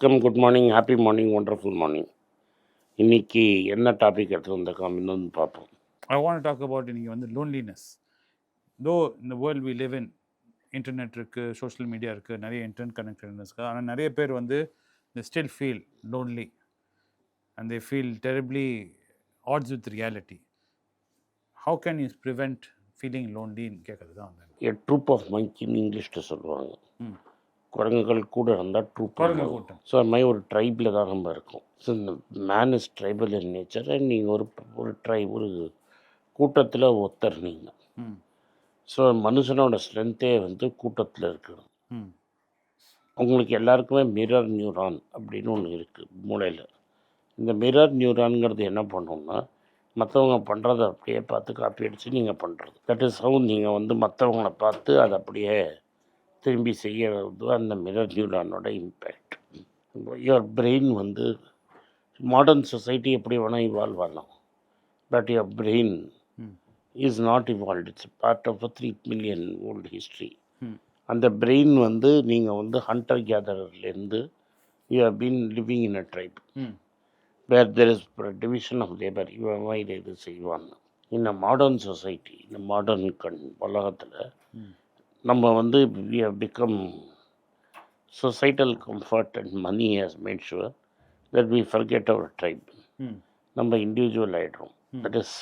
வணக்கம் good morning happy morning wonderful morning இன்னைக்கு என்ன டாபிக் எடுத்து வந்திருக்கோம்? இன்னொன்று பார்ப்போம். Want to talk about இன்னைக்கு வந்து. Though in the world we live in, internet இருக்குது சோஷியல் மீடியா இருக்குது நிறைய இன்டர்நெட் கனெக்டட்னஸ் இருக்குது ஆனால் நிறைய பேர் வந்து they still feel lonely. And they feel terribly odds with reality. How can you prevent feeling lonely? ன்னு கேட்குறது தான் வந்து எ ட்ரூப் ஆஃப் மங்கின்னு இங்கிலீஷில் சொல்லுவாங்க. ம். குரங்குகள் கூட இருந்தால் ட்ரூப் குரங்கு கூட்டம். ஸோ அது மாதிரி ஒரு ட்ரைபில் தான் நம்ம இருக்கோம். ஸோ இந்த man is tribal in nature நீங்கள் ஒரு ஒரு ட்ரை ஒரு கூட்டத்தில் ஒருத்தர் நீங்கள் ஸோ மனுஷனோட ஸ்ட்ரென்த்தே வந்து கூட்டத்தில் இருக்குது உங்களுக்கு எல்லாருக்குமே மிரர் நியூரான் அப்படின்னு ஒன்று இருக்குது மூளையில். இந்த மிரர் நியூரான்ங்கிறது என்ன பண்ணும்னா மற்றவங்க பண்ணுறத அப்படியே பார்த்து காப்பி அடித்து நீங்கள் பண்ணுறது தட் இஸ் ஹவு நீங்கள் வந்து மற்றவங்கள பார்த்து அதை அப்படியே திரும்பி செய்கிறது அந்த மிரர் நியூரானோட இம்பேக்ட் யுவர் பிரெயின் வந்து மாடர்ன் சொசைட்டி எப்படி வேணால் இவால்வ் ஆகலாம். But your brain is not evolve it's part of a three million old history அந்த பிரெயின் வந்து நீங்கள் வந்து hunter கேதர்லேருந்து you have been living in a tribe where there is division of labour இவன் இதை இது செய்வாங்க இந்த மாடர்ன் சொசைட்டி இந்த மாடர்ன் கண் உலகத்தில் நம்ம வந்து we have become societal comfort and money has made sure that we forget our tribe நம்ம இண்டிவிஜுவல் ஆகிடுறோம். தட் இஸ்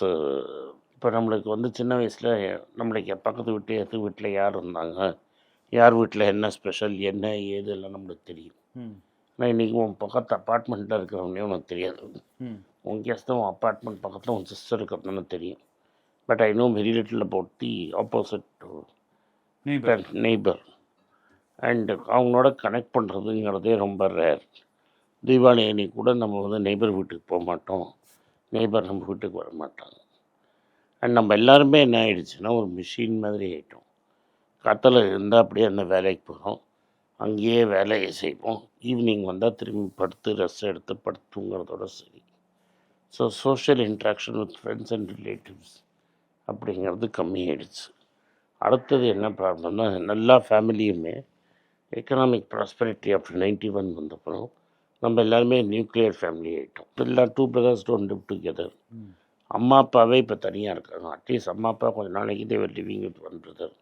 இப்போ நம்மளுக்கு வந்து சின்ன வயசில் நம்மளுக்கு பக்கத்து வீட்டு எது வீட்டில் யார் இருந்தாங்க? யார் வீட்டில் என்ன ஸ்பெஷல் என்ன ஏது எல்லாம் நம்மளுக்கு தெரியும். ம் நான் இன்றைக்கி உன் பக்கத்து அப்பார்ட்மெண்ட்டில் இருக்கிறவனே உனக்கு தெரியாது. ம் உன் கெஸ்ட் உன் அப்பார்ட்மெண்ட் பக்கத்தில் உன் சிஸ்டர் இருக்கிறதுன்னு தெரியும். But I know very little about the opposite. Neighbour and அவங்களோட கனெக்ட் பண்ணுறதுங்கிறதே ரொம்ப ரேர் தீபாவளி அன்னைக்கு கூட நம்ம வந்து நெய்பர் வீட்டுக்கு போக மாட்டோம். நெய்பர் நம்ம வீட்டுக்கு வர மாட்டாங்க. அண்ட் நம்ம எல்லாருமே என்ன ஆயிடுச்சுன்னா ஒரு மிஷின் மாதிரி ஆகிட்டோம் கத்தில் இருந்தால் அப்படியே அந்த வேலைக்கு போகிறோம் அங்கேயே வேலையை செய்வோம். ஈவினிங் வந்தால் திரும்பி படுத்து ரெஸ்ட் எடுத்து படுத்து தூங்குறதோட சரி. So social interaction with friends and relatives அப்படிங்கிறது கம்மியாயிடுச்சு. அடுத்தது என்ன ப்ராப்ளம்னா எல்லா ஃபேமிலியுமே economic prosperity after ninety one வந்தப்பறம் நம்ம எல்லாருமே நியூக்ளியர் ஃபேமிலி ஆகிட்டோம் எல்லாம் two brothers don't live together அம்மா அப்பாவே இப்போ தனியாக இருக்காங்க. அட்லீஸ்ட் அம்மா அப்பா கொஞ்ச நாளைக்கு they were living with one brother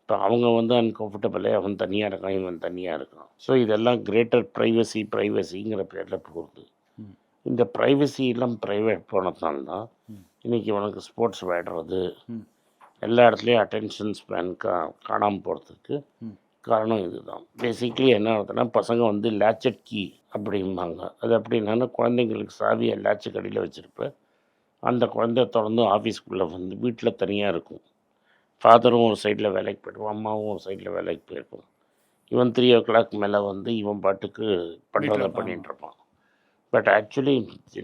இப்போ அவங்க வந்து அன்கம்ஃபர்டபுளே அவன் தனியாக இருக்கான் இவன் தனியாக இருக்கான். ஸோ இதெல்லாம் கிரேட்டர் ப்ரைவசி ப்ரைவசிங்கிற பேரில் போகுது. இந்த ப்ரைவசி எல்லாம் ப்ரைவேட் போனதுனால தான். இன்றைக்கி உனக்கு ஸ்போர்ட்ஸ் விளையாடுறது. எல்லா இடத்துலையும் அட்டென்ஷன் ஸ்பேன் கா காணாமல் போகிறதுக்கு காரணம் இதுதான். பேசிக்லி என்ன ஆகுதுன்னா பசங்க வந்து லேச்சட் கீ அப்படிம்பாங்க. அது அப்படின்னா குழந்தைங்களுக்கு சாவியை லேச்சு கடையில் வச்சுருப்பேன் அந்த குழந்தை தொடர்ந்து ஆஃபீஸ்க்குள்ளே வந்து வீட்டில் தனியாக இருக்கும். ஃபாதரும் ஒரு சைடில் வேலைக்கு போயிடுவான் அம்மாவும் ஒரு சைடில் வேலைக்கு போயிருக்கும் இவன் த்ரீ ஓ கிளாக் மேலே வந்து இவன் பாட்டுக்கு பண்ணுறத வீட்ல, பண்ணிட்டு இருப்பான். பட் ஆக்சுவலி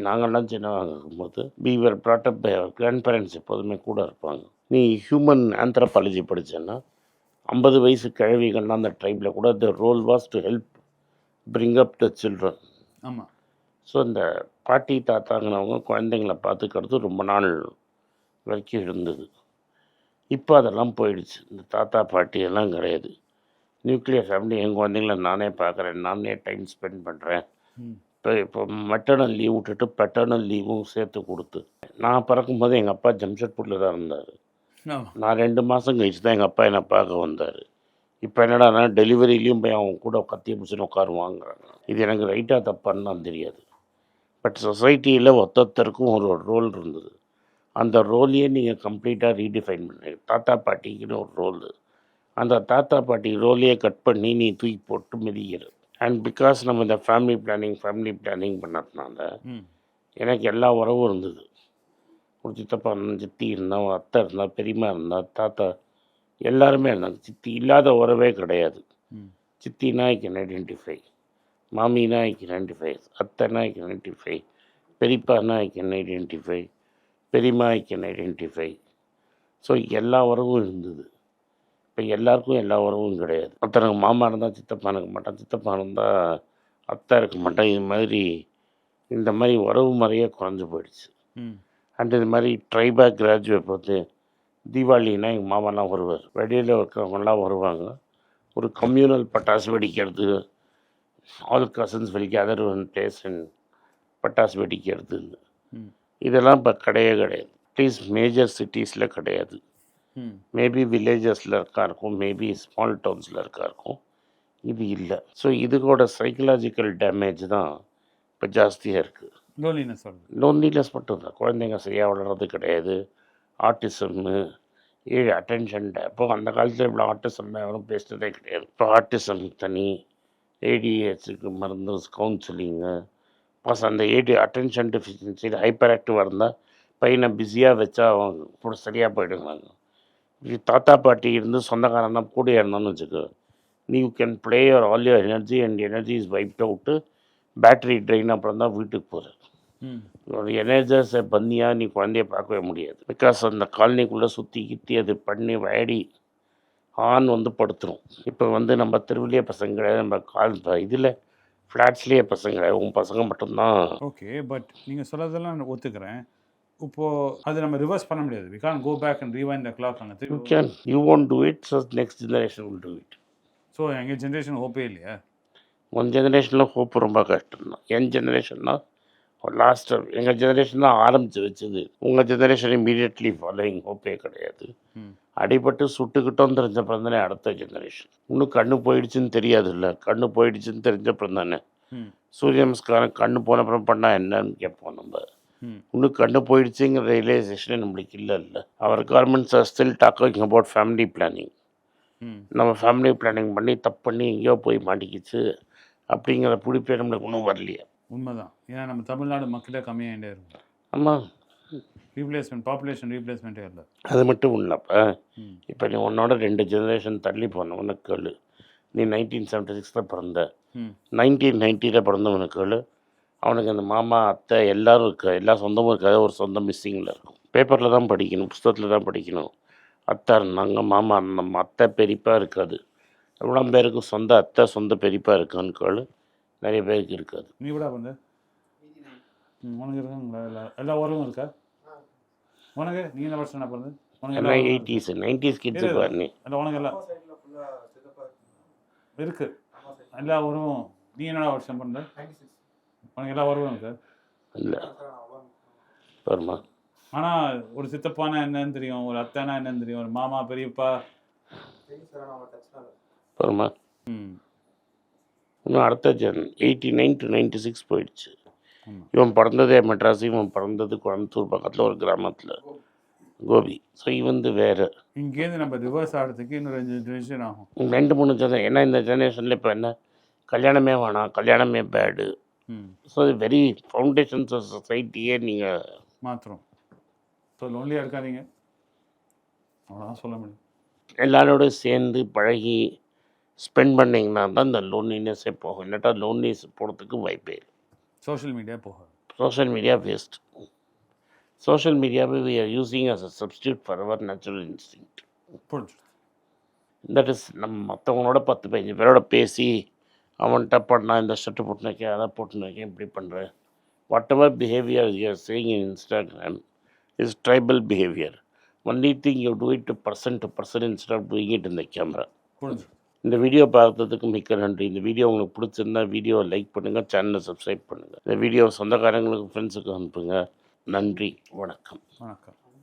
நாங்கள்லாம் சின்னவங்க இருக்கும்போது பீவர் ப்ராட்டப் கிராண்ட் பேரண்ட்ஸ் எப்போதுமே கூட இருப்பாங்க. நீ ஹியூமன் ஆந்த்ரபாலஜி படிச்சேன்னா ஐம்பது வயசு கிழவிகள்லாம் அந்த ட்ரைபில் கூட the role was to help bring up the children ஆமாம் ஸோ இந்த பாட்டி தாத்தாங்கிறவங்க குழந்தைங்கள பார்த்துக்கிறது ரொம்ப நாள் வரைக்கும் இருந்தது. இப்போ அதெல்லாம் போயிடுச்சு. இந்த தாத்தா பாட்டி எல்லாம் கிடையாது. நியூக்ளியர் ஃபேமிலி என் குழந்தைங்கள நானே பார்க்குறேன் நானே டைம் ஸ்பெண்ட் பண்ணுறேன் இப்போ இப்போ மெட்டர்னல் லீவ் விட்டுட்டு பெட்டர்னல் லீவும் சேர்த்து கொடுத்து. நான் பிறக்கும்போது எங்கள் அப்பா ஜம்ஷெட்பூரில் தான் இருந்தார். நான் ரெண்டு மாதம் கழிச்சு தான் எங்கள் அப்பா என்னை பார்க்க வந்தார். இப்போ என்னடானா டெலிவரிலையும் போய் அவங்க கூட கத்திய பிடிச்சின்னு உட்காருவாங்கிறாங்க. இது எனக்கு ரைட்டாக தப்பான்னு தான் தெரியாது. பட் சொசைட்டியில் ஒத்தொத்தருக்கும் ஒரு ரோல் இருந்தது. அந்த ரோலையே நீங்கள் கம்ப்ளீட்டாக ரீடிஃபைன் பண்ணி தாத்தா பாட்டிக்குன்னு ஒரு ரோல் அந்த தாத்தா பாட்டி ரோலையே கட் பண்ணி நீ தூக்கி போட்டு மிதிக்கிற. அண்ட் பிகாஸ் நம்ம இந்த ஃபேமிலி பிளானிங் ஃபேமிலி பிளானிங் பண்ணதுனால எனக்கு எல்லா உறவும் இருந்தது. ஒரு சித்தப்பா இருந்தான் சித்தி இருந்தான் ஒரு அத்தை இருந்தா பெரியம்மா இருந்தா தாத்தா எல்லாருமே இருந்தாங்க. சித்தி இல்லாத உறவே கிடையாது. சித்தினா ஐ கேன் ஐடென்டிஃபை மாமினா ஐ கேன் ஐடென்டிஃபை அத்தைனா ஐ கேன் ஐடென்டிஃபை பெரியப்பானா ஐ கேன் ஐடென்டிஃபை பெரியம்மா ஐ கேன் ஐடென்டிஃபை ஸோ எல்லா உறவும் இருந்தது. இப்போ எல்லாருக்கும் எல்லா உறவும் கிடையாது. ஒருத்தனுக்கு மாமா இருந்தால் சித்தப்பா இருக்க மாட்டான் சித்தப்பா இருந்தால் அத்தை இருக்க மாட்டான். இது மாதிரி இந்த மாதிரி உறவு முறையே குறைஞ்சு போயிடுச்சு. அண்ட் இது மாதிரி ட்ரைபாக் கிராஜுவேட் வந்து தீபாவளினா எங்கள் மாமாலாம் வருவார். வெளியில் இருக்கிறவங்கலாம் வருவாங்க. ஒரு கம்யூனல் பட்டாசு வெடிக்கிறது all cousins will gather one place and பட்டாசு வெடிக்கிறதுன்னு. இதெல்லாம் இப்போ கிடையவே கிடையாது. அட்லீஸ்ட் மேஜர் சிட்டிஸில் கிடையாது. மேபி வில்லேஜஸில் இருக்கா இருக்கும் மேபி ஸ்மால் டவுன்ஸில் இருக்கா இருக்கும் இது இல்லை. ஸோ இதுக்கோட சைக்கலாஜிக்கல் டேமேஜ் தான் இப்போ ஜாஸ்தியாக இருக்குது லோன்லினஸ் லோன்லினஸ் மட்டும் தான் குழந்தைங்க சரியாக வளர்றது கிடையாது. ஆட்டிசம்மு ஏழு அட்டென்ஷன் இப்போ அந்த காலத்தில் இவ்வளோ ஆட்டிசம் யாரும் பேசுனதே கிடையாது. இப்போ ஆட்டிசம் தனி ஏடிஹெச்சுக்கு மருந்து கவுன்சிலிங்கு ப்ளஸ் அந்த ஏடி அட்டென்ஷன் டெஃபிஷியன்சி ஹைப்பர் ஆக்டிவாக இருந்தால் பையனை பிஸியாக வச்சா அவன் கூட சரியாக போயிடுவாங்க. தாத்தா பாட்டி இருந்து சொந்தக்காரன் தான் கூட இருந்தான்னு வச்சுக்கோ. நீ you can play your all your energy and energy is wiped out battery drain அப்புறம் தான் வீட்டுக்கு போகிற ஒரு எனர்ஜஸை பண்ணியாக நீ குழந்தைய பார்க்கவே முடியாது. பிகாஸ் அந்த காலனிக்குள்ளே சுற்றி கித்தி அது பண்ணி வயடி ஆண் வந்து படுத்துரும். இப்போ வந்து நம்ம திருவிழிய பசங்க கிடையாது. நம்ம கால் இதில் ஃப்ளாட்ஸ்லேயே பசங்க கிடையாது. உன் பசங்க மட்டும்தான். ஓகே பட் நீங்கள் சொல்கிறதெல்லாம் நான் ஒத்துக்கிறேன். இப்போது அது நம்ம ரிவர்ஸ் பண்ண முடியாது. We can go back and rewind the clock அங்கே you can you won't do it so next generation will do it so எங்கள் ஜென்ரேஷன் ஹோப்பே இல்லையா? உன் ஜெனரேஷனில் ஹோப் ரொம்ப கஷ்டம் தான் என் ஜெனரேஷன்னா லாஸ்ட் எங்கள் ஜெனரேஷன் தான் ஆரம்பித்து வச்சது. உங்கள் ஜெனரேஷன் இமீடியட்லி ஃபாலோயிங் ஹோப்பே கிடையாது. அடிபட்டு சுட்டுக்கிட்டோம் தெரிஞ்சப்பறம் தானே அடுத்த ஜெனரேஷன் இன்னும் கண்ணு போயிடுச்சுன்னு தெரியாது இல்லை கண்ணு போயிடுச்சுன்னு தெரிஞ்சப்பறம் தானே சூரிய நமஸ்காரம் கண்ணு போனப்புறம் பண்ணால் என்னன்னு கேட்போம் நம்ம. இன்னும் கண்ணு போயிடுச்சுங்கிற ரியலைசேஷனே நம்மளுக்கு இல்லை இல்லை. Our governments are still talking about family planning நம்ம ஃபேமிலி பிளானிங் பண்ணி தப்பு பண்ணி எங்கேயோ போய் மாட்டிக்கிச்சு அப்படிங்கிற பிடிப்பே நம்மளுக்கு ஒன்றும் வரலையே. உண்மைதான். ஏன்னா நம்ம தமிழ்நாடு மக்களே கம்மியாகிட்டே இருக்கும் ஆமாம் ரீப்ளேஸ்மெண்ட் பாப்புலேஷன் ரீப்ளேஸ்மெண்ட்டே இல்லை. அது மட்டும் இல்லைப்பா ம். இப்போ நீ உன்னோட ரெண்டு ஜெனரேஷன் தள்ளி போனவனுக்கு கேளு. நீ நைன்டீன் செவன்ட்டி சிக்ஸில் பிறந்த நைன்டீன் நைன்ட்டியில் பிறந்தவனுக்கு கேளு. அவனுக்கு அந்த மாமா அத்தை எல்லாரும் இருக்கா எல்லா சொந்தமும் இருக்காது ஒரு சொந்தம் மிஸ்ஸிங்கில் இருக்கும். பேப்பரில் தான் படிக்கணும் புஸ்தகத்தில் தான் படிக்கணும். அத்தை இருந்தாங்க மாமா நம்ம அத்தை பெரியப்பா இருக்காது. எவ்வளோ பேருக்கு சொந்த அத்தை சொந்த பெரியப்பா இருக்கான்னு கேளு. நிறைய பேருக்கு இருக்காது. நீ கூட வந்து? ம் உனக்கு இருக்காங்களா எல்லா எல்லா உறவும் இருக்கா? உனக்கு? நீ என்ன வருஷம் என்ன பிறந்து உனக்கு எயிட்டிஸ் நைன்டிஸ் கிட்ஸு இரு. பாரு நீ. இல்லை உனக்கு எல்லாம் இருக்கு. எல்லா உறவும் நீ என்னடா வருஷம் பிறந்த உனக்கு எல்லா உறவும் இருக்கு இல்லை. பாருமா ஆனால் ஒரு சித்தப்பானா என்னன்னு தெரியும் ஒரு அத்தைனா என்னன்னு தெரியும் ஒரு மாமா பெரியப்பா. பாருமா ம். இன்னும் அடுத்த gen eighty nine to ninety six போயிடுச்சு இவன் பிறந்ததே மெட்ராஸ் இவன் பிறந்தது கோயம்புத்தூர் பக்கத்தில் ஒரு கிராமத்தில். கோபி. ஸோ இவந்து வேறு. இங்கேருந்து நம்ம ரிவர்ஸ் ஆகிறதுக்கு இன்னும் ரெண்டு ஜென்ரேஷன் ஆகும். ரெண்டு மூணு ஜென ஏன்னா இந்த ஜெனரேஷனில் இப்போ என்ன? கல்யாணமே வேணாம் கல்யாணமே bad so very foundations of சொசைட்டியே நீங்கள் மாத்திரம் ஸோ லோன்லியாக இருக்காதீங்க. அவ்வளோதான் சொல்ல முடியும். எல்லாரோட சேர்ந்து பழகி ஸ்பெண்ட் பண்ணிங்கன்னா தான் இந்த லோன்லினஸே போகும். இல்லாட்டா லோன்லினஸ் போகிறதுக்கு வாய்ப்பே சோஷியல் மீடியா போகாது. சோஷியல் மீடியா வேஸ்ட் சோஷியல் மீடியாவை we are using as a substitute for our natural instinct புரிஞ்சு தட் இஸ் நம்ம மற்றவங்களோட பத்து பதினஞ்சு பேரோட பேசி அவன்கிட்ட பண்ணா இந்த ஷர்ட்டு போட்டு வைக்க அதை போட்டு வைக்க இப்படி பண்ணுறேன் whatever behaviour you're saying in Instagram is tribal behaviour only thing you do it to person to person instead of doing it இந்த கேமரா இந்த வீடியோ பார்த்ததுக்கு மிக்க நன்றி. இந்த வீடியோ உங்களுக்கு பிடிச்சிருந்தா வீடியோவை லைக் பண்ணுங்கள் சேனலை சப்ஸ்கிரைப் பண்ணுங்கள் இந்த வீடியோ சொந்தக்காரங்களுக்கு ஃப்ரெண்ட்ஸுக்கு அனுப்புங்க. நன்றி வணக்கம். வணக்கம்.